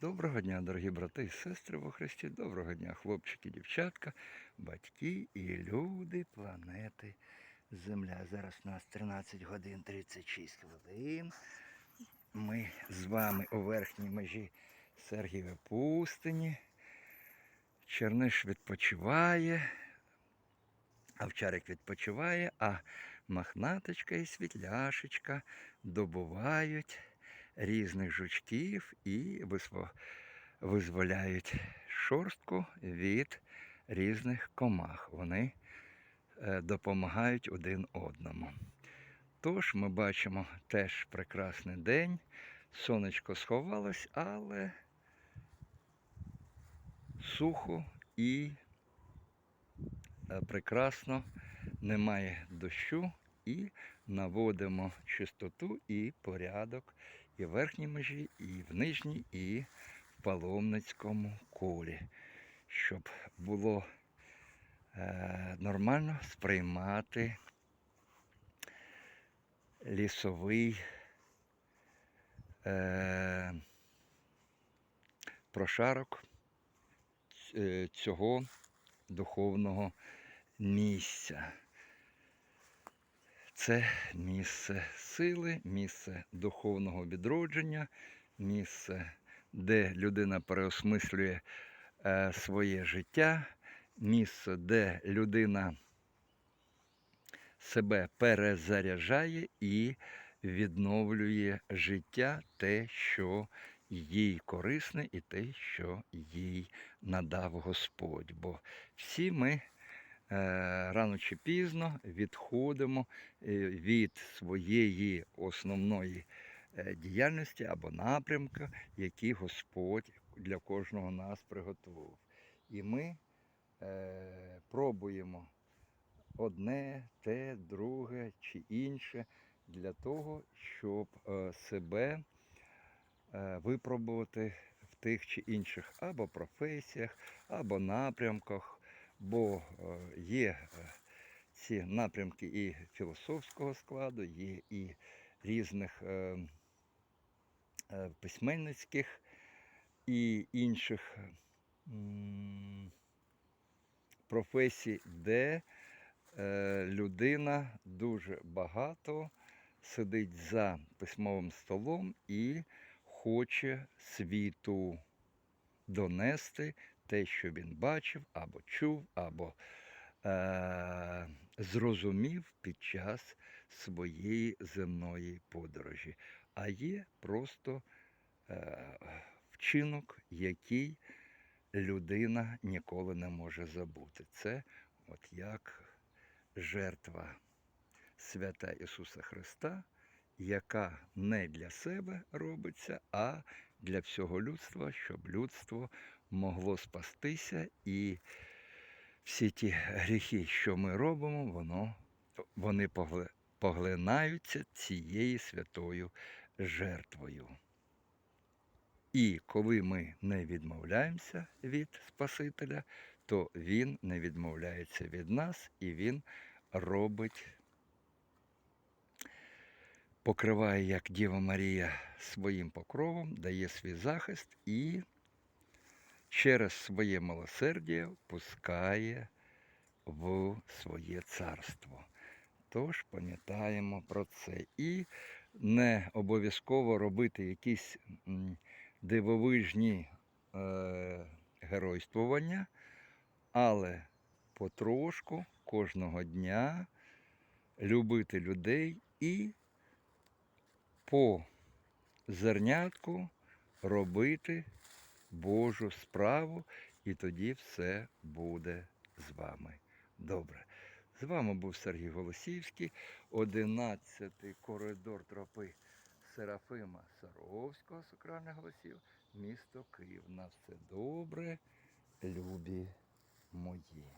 Доброго дня, дорогі брати і сестри во Христі. Доброго дня, хлопчики, дівчатка, батьки і люди планети Земля. Зараз у нас 13 годин 36 хвилин. Ми з вами у верхній межі Сергієвої пустині. Черниш відпочиває, овчарик відпочиває, а махнаточка і світляшечка добувають різних жучків і визволяють шорстку від різних комах. Вони е, допомагають один одному. Тож ми бачимо теж прекрасний день. Сонечко сховалось, але сухо і е, прекрасно немає дощу і наводимо чистоту і порядок і в верхній межі, і в нижній, і в паломницькому колі, щоб було е, нормально сприймати лісовий е, прошарок е, цього духовного місця. Це місце сили, місце духовного відродження, місце, де людина переосмислює е, своє життя, місце, де людина себе перезаряджає і відновлює життя, те, що їй корисне, і те, що їй надав Господь. Бо всі ми рано чи пізно відходимо е, від своєї основної е, діяльності або напрямка, який Господь для кожного нас приготував. І ми е, пробуємо одне, те, друге чи інше для того, щоб е, себе е, випробувати в тих чи інших або професіях, або напрямках, бо е, є е, ці напрямки і філософського складу, є і різних е, письменницьких і інших професій, де людина дуже багато сидить за письмовим столом і хоче світу донести те, що він бачив, або чув, або е, зрозумів під час своєї земної подорожі. А є просто е, вчинок, який людина ніколи не може забути. Це от як жертва свята Ісуса Христа, яка не для себе робиться, а для всього людства, щоб людство могло спастися і всі ті гріхи, що ми робимо, воно, вони поглинаються цією святою жертвою. І коли ми не відмовляємося від Спасителя, то Він не відмовляється від нас і Він робить, покриває, як Діва Марія, своїм покровом, дає свій захист і через своє милосердя пускає в своє царство. Тож пам'ятаємо про це. І не обов'язково робити якісь дивовижні е, геройствування, але потрошку кожного дня любити людей і по зернятку робити Божу справу, і тоді все буде з вами добре. З вами був Сергій Голосівський, 11-й коридор тропи Серафима Саровського, сакральних голосів, місто Київ. На все добре, любі мої.